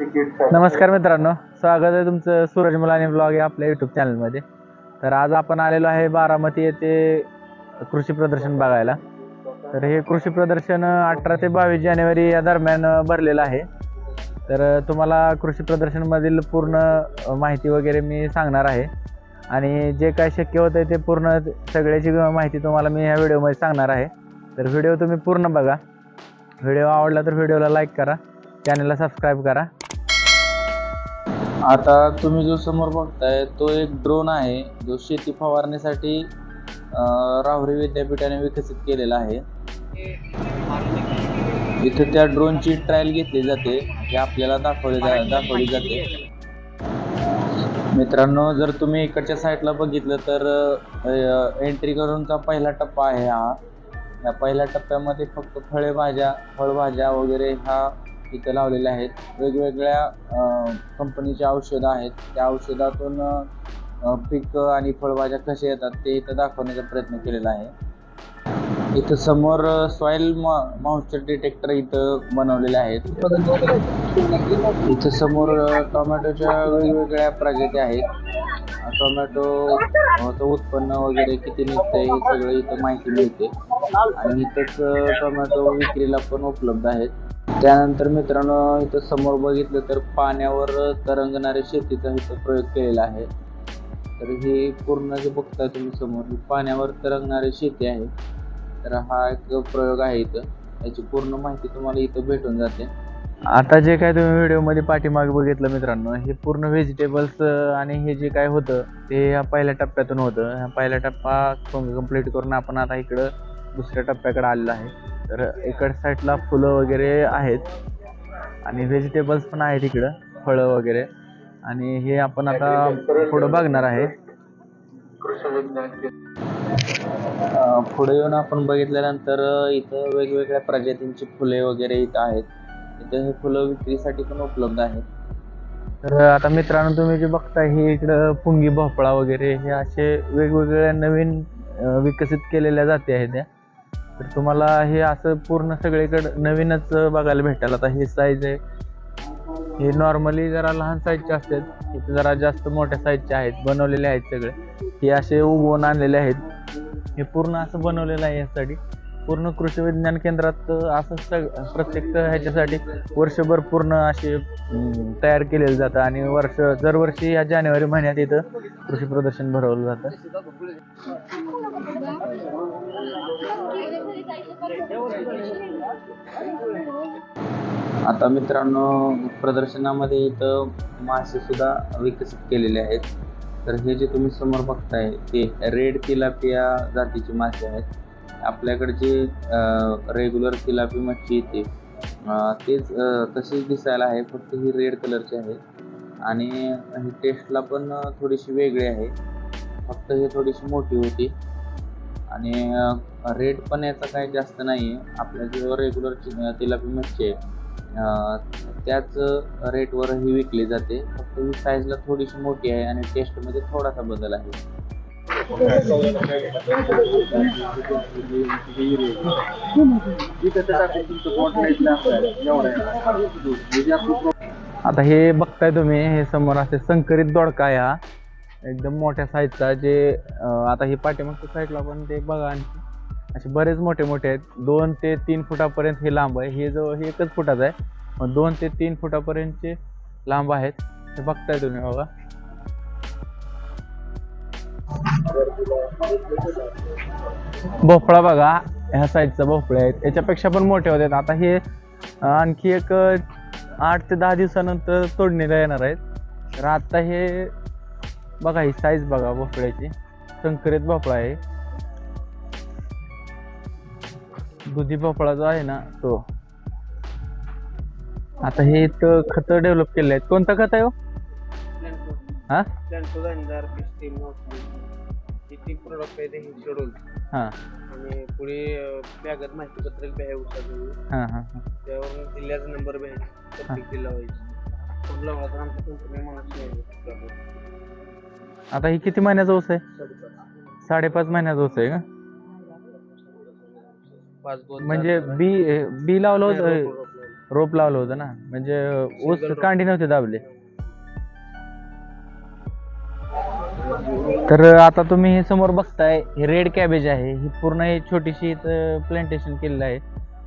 नमस्कार मित्रांनो स्वागत आहे तुमचं सूरज मुलानी ब्लॉग या आपल्या युट्यूब चॅनलमध्ये तर आज आपण आलेलो आहे बारामती येथे कृषी प्रदर्शन बघायला. तर हे कृषी प्रदर्शन अठरा ते बावीस जानेवारी या दरम्यान भरलेलं आहे. तर तुम्हाला कृषी प्रदर्शनमधील पूर्ण माहिती वगैरे मी सांगणार आहे. आणि जे काय शक्य होतं ते पूर्ण सगळ्याची माहिती तुम्हाला मी ह्या व्हिडिओमध्ये सांगणार आहे. तर व्हिडिओ तुम्ही पूर्ण बघा. व्हिडिओ आवडला तर व्हिडिओला लाईक करा. चॅनलला सबस्क्राईब करा. आता तुम्ही जो समोर बघताय तो एक ड्रोन आहे जो शेती फवारणीसाठी राहुरी विद्यापीठाने विकसित केलेला आहे. इथे त्या ड्रोनची ट्रायल घेतली जाते हे आपल्याला दाखवले जा दाखवली जाते. मित्रांनो जर तुम्ही इकडच्या साईडला बघितलं तर एंट्री करूनचा पहिला टप्पा आहे हा. या पहिल्या टप्प्यामध्ये फक्त फळे भाज्या फळभाज्या वगैरे ह्या इथं लावलेल्या आहेत. वेगवेगळ्या कंपनीचे औषधं आहेत. त्या औषधातून पीक आणि फळभाज्या कसे येतात ते इथं दाखवण्याचा प्रयत्न केलेला आहे. इथं समोर सॉईल मॉइश्चर डिटेक्टर इथं बनवलेले आहेत. इथं समोर टोमॅटोच्या वेगवेगळ्या प्रजाती आहेत. टोमॅटो उत्पन्न वगैरे किती निघतंय हे सगळं इथं माहिती मिळते. आणि इथंच टोमॅटो विक्रीला पण उपलब्ध आहेत. त्यानंतर मित्रांनो इथं समोर बघितलं तर पाण्यावर तरंगणाऱ्या शेतीचा इथं प्रयोग केलेला आहे. तर हे पूर्ण जे बघताय तुम्ही समोर ही पाण्यावर तरंगणारी शेती आहे. तर हा एक प्रयोग आहे इथं. याची पूर्ण माहिती तुम्हाला इथं भेटून जाते. आता जे काय तुम्ही व्हिडिओमध्ये पाठीमागे बघितलं मित्रांनो हे पूर्ण व्हेजिटेबल्स आणि हे जे काय होतं ते ह्या पहिल्या टप्प्यातून होतं. ह्या पहिला टप्पा कंप्लीट करून आपण आता इकडं दुसऱ्या टप्प्याकडे आलेलो आहे. तर इकड साईडला फुलं वगैरे आहेत. आणि व्हेजिटेबल्स पण आहेत इकडं फळं वगैरे. आणि हे आपण आता पुढं बघणार आहे. पुढे येऊन आपण बघितल्यानंतर इथं वेगवेगळ्या प्रजातींची फुले वगैरे इथं आहेत. इथं हे फुलं विक्रीसाठी पण उपलब्ध आहेत. तर आता मित्रांनो तुम्ही जे बघता हे इकडं पुंगी भोपळा वगैरे हे असे वेगवेगळ्या नवीन विकसित केलेल्या जाती आहेत. त्या तर तुम्हाला हे असं पूर्ण सगळीकडं नवीनच बघायला भेटेल. आता हे साईज आहे. हे नॉर्मली जरा लहान साईजचे असतात. इथे जरा जास्त मोठ्या साईजचे आहेत. बनवलेले आहेत सगळे. हे असे उगवून आणलेले आहेत. हे पूर्ण असं बनवलेलं आहे यासाठी. पूर्ण कृषी विज्ञान केंद्रात असं सग प्रत्येक ह्याच्यासाठी वर्षभर पूर्ण असे तयार केलेलं जातं. आणि वर्ष दरवर्षी या जानेवारी महिन्यात इथं कृषी प्रदर्शन भरवलं जातं. आता मित्रांनो प्रदर्शनामध्ये इथं मासे सुद्धा विकसित केलेले आहेत. तर हे जे तुम्ही समोर बघताय ते रेड तिलापिया जातीचे मासे आहेत. आपल्याकडे जे रेग्युलर तिलापी मच्छी येते तेच तशीच दिसायला आहे फक्त ही रेड कलरची आहे. आणि ही टेस्टला पण थोडीशी वेगळी आहे. फक्त ही थोडीशी मोठी होती. आणि रेट पण याचा काही जास्त नाही आहे आपल्या जो रेग्युलर तिलापी मच्छी आहे. त्याच रेटवर ही विकली जाते. फक्त ही साईजला थोडीशी मोठी आहे आणि टेस्टमध्ये थोडासा बदल आहे. आता हे बघताय तुम्ही हे समोर असे संकरित दोडका या. एकदम मोठ्या साईजचा जे आता हे पाठीमागच्या साईडला पण ते बघा आणखी. असे बरेच मोठे मोठे आहेत. दोन ते तीन फुटापर्यंत हे लांब आहे. हे जवळ हे एकच फुटाचं आहे. पण दोन ते तीन फुटापर्यंतचे लांब आहेत. हे बघताय तुम्ही बघा. भोपळा बघा. ह्या साईजचा भोपळे आहेत याच्यापेक्षा पण मोठे होते. आता हे आणखी एक आठ ते दहा दिवसानंतर तोडणीला येणार आहेत. तर आता हे बघा ही साईज बघा भोपळ्याची. संकरित भोपळा आहे. दुधी भोपळा जो आहे ना तो. आता हे इथं खत डेव्हलप केले आहेत. कोणतं खत आहे हो? हा? हा आणि पुढे बॅगत माहिती पत्रक बी आहे उसाचं. हा हा हा. त्यावर जिल्ह्याचा नंबर जिल्हा व्हायची कुठला आमच्या कंपनी आता ही किती महिन्याचा ऊस आहे? साडेपाच महिन्याचा ऊस आहे का? पाच दोन म्हणजे बी बी लावलं होतं रोप लावलं. होतं ना? म्हणजे ऊस Single. कांडी नव्हते दाबले. तर आता तुम्ही हे समोर बघताय हे रेड कॅबेज आहे. ही पूर्ण ही छोटीशी इथं प्लांटेशन केलेलं आहे.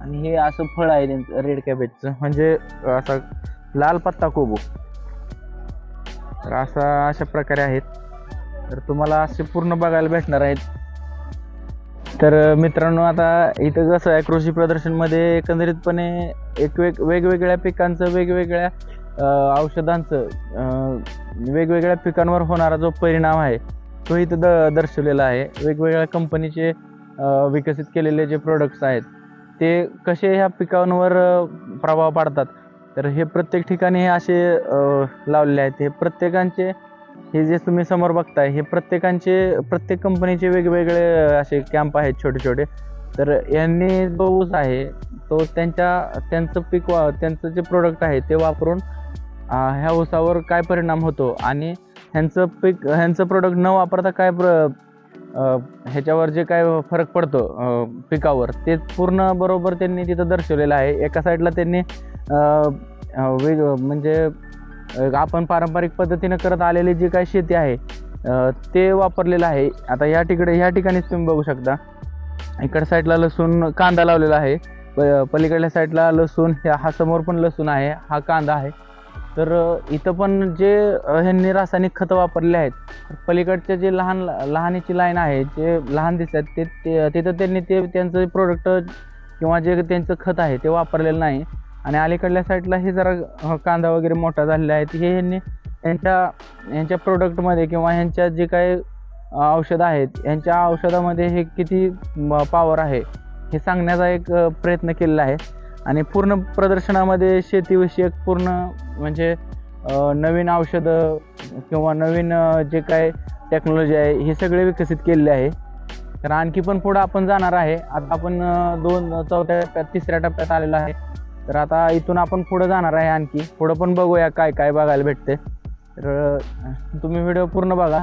आणि हे असं फळ आहे त्यांचं रेड कॅबेजचं. म्हणजे असा लाल पत्ता कोबो. तर असा अशा प्रकारे आहेत. तर तुम्हाला असे पूर्ण बघायला भेटणार आहेत. तर मित्रांनो आता इथं कसं आहे कृषी प्रदर्शनमध्ये एकंदरीतपणे एक वेग वेगवेगळ्या पिकांचं वेगवेगळ्या औषधांचं वेगवेगळ्या पिकांवर होणारा जो परिणाम आहे तो इथं द दर्शवलेला आहे. वेगवेगळ्या कंपनीचे विकसित केलेले जे प्रोडक्ट्स आहेत ते कसे ह्या पिकांवर प्रभाव पाडतात? तर हे प्रत्येक ठिकाणी हे असे लावलेले आहेत. हे प्रत्येकांचे हे जे तुम्ही समोर बघताय हे प्रत्येकांचे प्रत्येक कंपनीचे वेगवेगळे असे कॅम्प आहेत छोटे छोटे तर यांनी जो ऊस आहे तो त्यांच्या त्यांचं पीक वा त्यांचं जे प्रोडक्ट आहे ते वापरून ह्या ऊसावर काय परिणाम होतो आणि ह्यांचं पीक ह्यांचं प्रोडक्ट न वापरता काय प्र ह्याच्यावर जे काय फरक पडतो पिकावर ते पूर्ण बरोबर त्यांनी तिथं दर्शवलेलं आहे. एका साईडला त्यांनी वेग म्हणजे आपण पारंपरिक पद्धतीनं करत आलेली जी काय शेती आहे ते वापरलेलं आहे. आता या तिकडे ह्या ठिकाणीच तुम्ही बघू शकता. इकडं साईडला लसूण कांदा लावलेला आहे. प- पलीकडल्या साईडला लसूण ह्या- हा समोर पण लसूण आहे हा कांदा आहे. तर इथं पण जे ह्यांनी रासायनिक खतं वापरले आहेत पलीकडचे जे लहान लहानीची लाईन आहे जे लहान दिसतात ते ते- तिथं त्यांनी ते त्यांचं प्रोडक्ट किंवा जे त्यांचं खत आहे ते वापरलेलं नाही. आणि अलीकडल्या साईडला हे जरा कांदा वगैरे मोठा झालेला आहे. हे ह्यांनी यांच्या यांच्या प्रोडक्टमध्ये किंवा ह्यांच्या जे काही औषधं आहेत यांच्या औषधामध्ये हे किती पॉवर आहे हे सांगण्याचा एक प्रयत्न केलेला आहे. आणि पूर्ण प्रदर्शनामध्ये शेतीविषयक पूर्ण म्हणजे नवीन औषधं किंवा नवीन जे काय टेक्नॉलॉजी आहे हे सगळे विकसित केलेले आहे. तर आणखी पण पुढं आपण जाणार आहे. आता आपण दोन चौथ्या टप्प्यात तिसऱ्या टप्प्यात आलेलो आहे. तर आता इथून आपण पुढं जाणार आहे आणखी. पुढं पण बघूया काय काय बघायला भेटते तर तुम्ही व्हिडिओ पूर्ण बघा.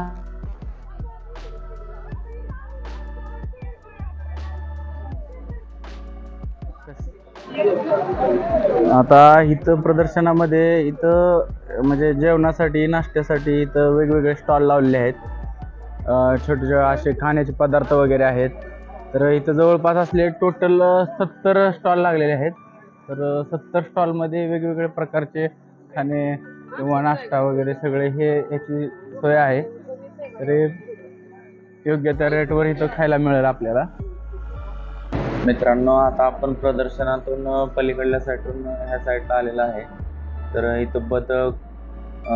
आता इथं प्रदर्शनामध्ये इथं म्हणजे जेवणासाठी नाश्त्यासाठी इथं वेगवेगळे स्टॉल लावलेले आहेत. छोटे छोटे असे खाण्याचे पदार्थ वगैरे आहेत. तर इथं जवळपास असले टोटल सत्तर स्टॉल लागलेले आहेत. तर सत्तर स्टॉलमध्ये वेगवेगळ्या प्रकारचे खाणे किंवा नाश्ता वगैरे सगळे हे याची सोय आहे. तर योग्य त्या रेटवर इथं खायला मिळेल आपल्याला. मित्रांनो आता आपण प्रदर्शनातून पलीकडल्या साईडून ह्या साईडला आलेला आहे. तर इथं बदक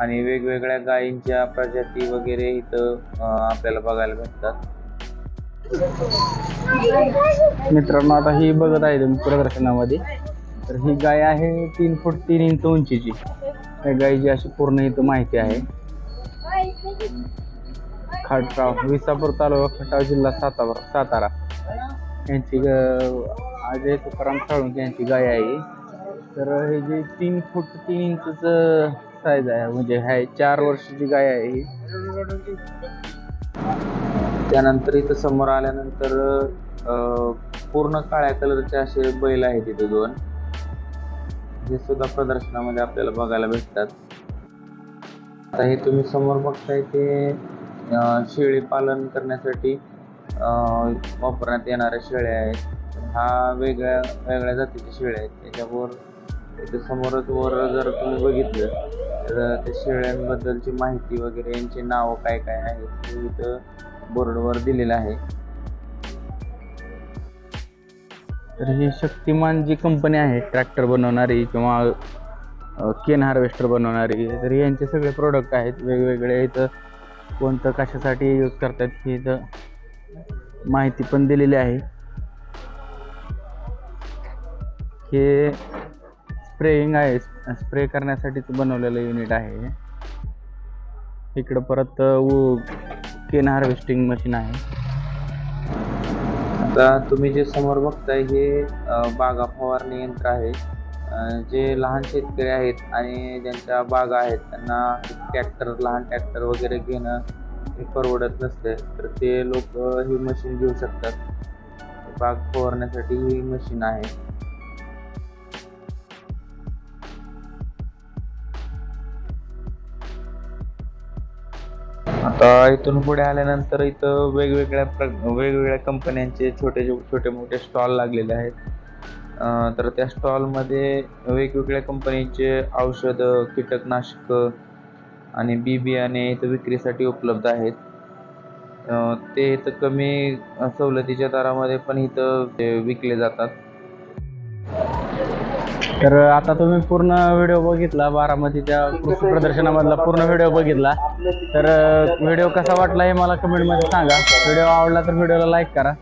आणि वेगवेगळ्या गायींच्या प्रजाती वगैरे इथं आपल्याला बघायला भेटतात. मित्रांनो आता ही बघत आहे तुम्ही प्रदर्शनामध्ये. तर ही गाय आहे तीन फूट तीन इंच उंचीची. त्या गायीची अशी पूर्ण इथं माहिती आहे. खटाव विसापूर तालुका खटाव जिल्हा सातारा सातारा. यांची ग- अजय तुकाराम साळुंके यांची गाय आहे तर हे जे तीन फूट तीन इंचचं साईज आहे म्हणजे आहे चार वर्षाची गाय आहे ही. त्यानंतर इथं समोर आल्यानंतर पूर्ण काळ्या कलरचे असे बैल आहेत इथे दोन. हे सुद्धा प्रदर्शनामध्ये आपल्याला बघायला भेटतात. आता हे तुम्ही समोर बघताय ते शेळी पालन करण्यासाठी वापरण्यात येणाऱ्या शेळ्या आहेत. हा वेगळ्या वेगळ्या जातीच्या शेळ्या आहेत. त्याच्यावर इथे समोरच वर जर तुम्ही बघितलं तर त्या शेळ्यांबद्दलची माहिती वगैरे यांची नावं काय काय आहेत हे इथं बोर्डवर दिलेलं आहे. तर ही शक्तिमान जी कंपनी आहे ट्रॅक्टर बनवणारी किंवा केन हार्वेस्टर बनवणारी तर यांचे सगळे प्रोडक्ट आहेत. वेगवेगळे इथं कोणतं कशासाठी यूज करतात ही इथं माहिती पण दिलेली आहे. हे स्प्रेइंग आहे. स्प्रे करण्यासाठीच बनवलेलं युनिट आहे. इकडं परत ऊ केन हार्वेस्टिंग मशीन आहे. आता तुम्ही जे समोर बघताय हे बागा फवारणी यंत्र आहे. जे लहान शेतकरी आहेत आणि ज्यांच्या बागा आहेत त्यांना ट्रॅक्टर लहान ट्रॅक्टर वगैरे घेणं हे परवडत नसते. तर ते लोक ही मशीन घेऊ शकतात. बाग फवारण्यासाठी ही मशीन आहे. आता इथून पुढे आल्यानंतर इथं वेगवेगळ्या प्र वेगवेगळ्या कंपन्यांचे छोटे छोटे मोठे स्टॉल लागलेले आहेत. तर त्या स्टॉलमध्ये वेगवेगळ्या कंपनीचे औषधं कीटकनाशकं आणि बी बियाणे इथं विक्रीसाठी उपलब्ध आहेत. ते इथं कमी सवलतीच्या दरामध्ये पण इथं ते विकले जातात. तर आता तुम्ही पूर्ण व्हिडिओ बघितला बारामतीच्या कृषी प्रदर्शनामधला पूर्ण व्हिडिओ बघितला. तर व्हिडिओ कसा वाटला हे मला कमेंटमध्ये सांगा. व्हिडिओ आवडला तर व्हिडिओला लाईक करा.